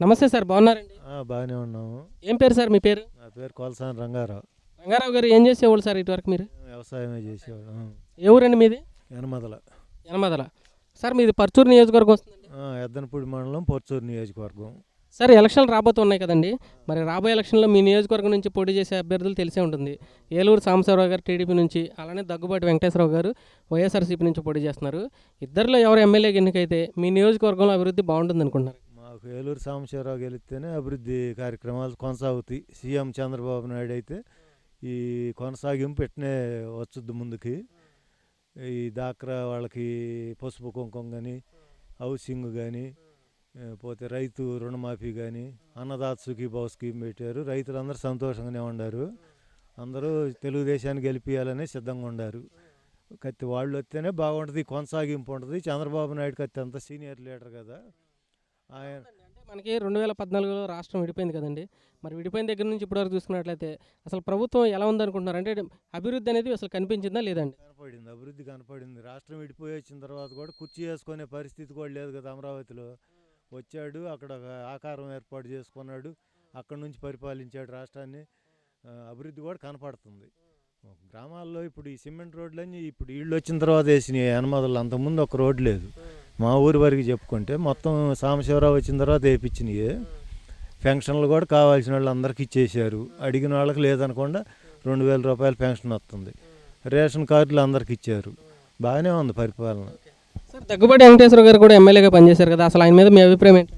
నమస్తే సార్ బాగున్నారండి? బాగానే ఉన్నాము. ఏం పేరు సార్ మీ పేరు? నా పేరు కొలసాని రంగారావు. రంగారావు గారు ఏం చేసేవాళ్ళు సార్ ఇటువరకు మీరు? వ్యవసాయమే చేసేవాడు ఆ, ఏ ఊరండి మీది? యనమదల. యనమదల. సార్ మీది పర్చూరు నియోజకవర్గం వస్తుందండి. ఆ, ఎద్దనపూడి మండలం పొర్చూరు నియోజకవర్గం. సార్ ఎలక్షన్లు రాబోతున్నాయి కదండి. మరి రాబోయే ఎలక్షన్లో మీ నియోజకవర్గం నుంచి పోటీ చేసే అభ్యర్థులు తెలిసే ఉంటుంది. ఏలూరు సాంబశివరావు గారు టీడీపీ నుంచి అలానే దగ్గుబాటి వెంకటేశ్వరరావు గారు వైఎస్ఆర్సీపీ నుంచి పోటీ చేస్తున్నారు. ఇద్దరిలో ఎవరు ఎమ్మెల్యేకి ఎన్నికైతే మీ నియోజకవర్గంలో అభివృద్ధి బాగుంటుంది అనుకుంటున్నారు మాకు ఏలూరు సాంబశివరావు గెలిస్తేనే అభివృద్ధి కార్యక్రమాలు కొనసాగుతాయి. సీఎం చంద్రబాబు నాయుడు అయితే ఈ కొనసాగింపు పెట్టినే వచ్చుద్ది ముందుకి. ఈ దాక్రా వాళ్ళకి పసుపు కుంకుమ కానీ హౌసింగ్ కానీ పోతే రైతు రుణమాఫీ కానీ అన్నదాత సుఖీభావ స్కీమ్ పెట్టారు. రైతులందరూ సంతోషంగానే ఉన్నారు అందరూ తెలుగుదేశాన్ని గెలిపించాలని సిద్ధంగా ఉన్నారు కత్తి వాళ్ళు వస్తేనే బాగుంటుంది కొనసాగింపు ఉంటుంది. చంద్రబాబు నాయుడు కత్తి అంత సీనియర్ లీడర్ కదా. ఆయన అంటే మనకి రెండు వేల పద్నాలుగులో రాష్ట్రం విడిపోయింది కదండి. మరి విడిపోయిన దగ్గర నుంచి ఇప్పటివరకు చూసుకున్నట్లయితే అసలు ప్రభుత్వం ఎలా ఉందనుకుంటున్నారు? అంటే అభివృద్ధి అనేది అసలు కనిపించిందా లేదండి? కనపడింది. అభివృద్ధి కనపడింది. రాష్ట్రం విడిపోయి వచ్చిన తర్వాత కూడా కుర్చీ వేసుకునే పరిస్థితి కూడా లేదు కదా అమరావతిలో. వచ్చాడు అక్కడ ఒక ఆకారం ఏర్పాటు చేసుకున్నాడు అక్కడ నుంచి పరిపాలించాడు రాష్ట్రాన్ని. అభివృద్ధి కూడా కనపడుతుంది. గ్రామాల్లో ఇప్పుడు ఈ సిమెంట్ రోడ్లన్నీ ఇప్పుడు ఇళ్ళు వచ్చిన తర్వాత వేసినాయి. అనుమతులు అంతకుముందు ఒక రోడ్ లేదు. మా ఊరి వరకు చెప్పుకుంటే మొత్తం సాంబశివరావు వచ్చిన తర్వాత వేయించినాయి పెన్షన్లు కూడా కావాల్సిన వాళ్ళు అందరికి ఇచ్చేసారు అడిగిన వాళ్ళకి లేదనకుండా రెండు వేల రూపాయల పెన్షన్ వస్తుంది. రేషన్ కార్డులు అందరికి ఇచ్చారు. బాగానే ఉంది పరిపాలన. సార్ దగ్గుబాటి వెంకటేశ్వర గారు కూడా ఎమ్మెల్యేగా పనిచేశారు కదా అసలు ఆయన మీద మీ అభిప్రాయం ఏంటి?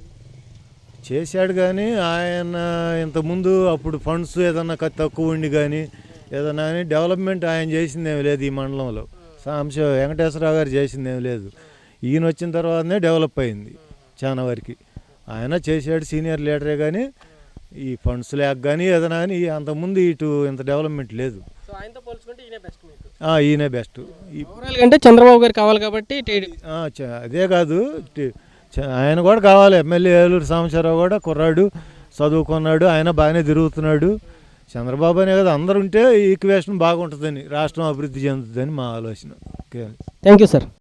చేశాడు కానీ ఆయన ఇంతకుముందు అప్పుడు ఫండ్స్ ఏదన్నా తక్కువ ఉండి కానీ ఏదన్నా కానీ డెవలప్మెంట్ ఆయన చేసిందేమి లేదు ఈ మండలంలో. సాంశ వెంకటేశ్వరరావు గారు చేసిందేమి లేదు. ఈయన వచ్చిన తర్వాతనే డెవలప్ అయింది చాలా వరకు ఆయన చేశాడు సీనియర్ లీడరే కానీ ఈ ఫండ్స్ లేక కానీ ఏదైనా కానీ అంతకుముందు ఇటు ఇంత డెవలప్మెంట్ లేదు. ఈయన బెస్ట్ అంటే చంద్రబాబు గారు కావాలి కాబట్టి అదే కాదు ఆయన కూడా కావాలి. ఎమ్మెల్యే ఏలూరు సాంబశివరావు కూడా కుర్రాడు చదువుకున్నాడు ఆయన బాగానే తిరుగుతున్నాడు. చంద్రబాబు అనే కదా అందరు ఉంటే ఈక్వేషన్ బాగుంటుందని రాష్ట్రం అభివృద్ధి చెందుతుందని మా ఆలోచన. ఓకే. Thank you sir